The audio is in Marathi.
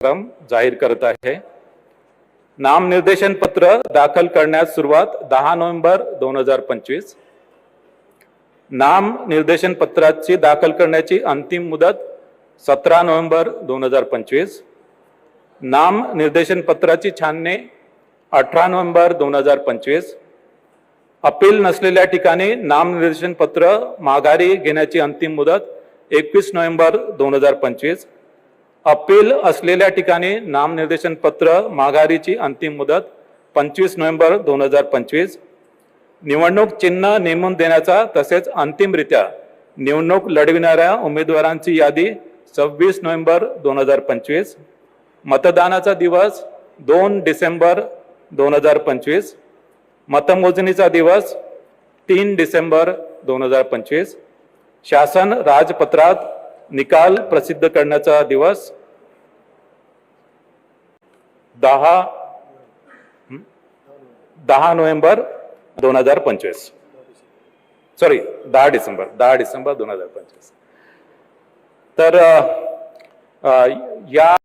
कार्यक्रम जाहीर करत आहे. नामनिर्देशन पत्र दाखल करण्यास सुरुवात दहा नोव्हेंबर दोन हजार पंचवीस. नाम निर्देशन पत्राची दाखल करण्याची अंतिम मुदत सतरा नोव्हेंबर दोन हजार पंचवीस. नाम निर्देशन पत्राची छाननी अठरा नोव्हेंबर दोन हजार पंचवीस. अपील नसलेल्या ठिकाणी नामनिर्देशन पत्र माघारी घेण्याची अंतिम मुदत एकवीस नोव्हेंबर दोन हजार पंचवीस. अपील असलेल्या ठिकाणी नामनिर्देशन पत्र माघारीची अंतिम मुदत पंचवीस नोव्हेंबर दोन हजार पंचवीस. निवडणूक चिन्ह नेमून देण्याचा तसेच अंतिमरित्या निवडणूक लढविणाऱ्या उमेदवारांची यादी सव्वीस नोव्हेंबर दोन हजार पंचवीस. मतदानाचा दिवस दोन डिसेंबर दोन हजार पंचवीस. मतमोजणीचा दिवस तीन डिसेंबर दोन हजार पंचवीस. शासन राजपत्रात निकाल प्रसिद्ध करण्याचा दिवस दहा दहा नोव्हेंबर दोन हजार पंचवीस. सॉरी दहा डिसेंबर दहा डिसेंबर दोन हजार पंचवीस. तर या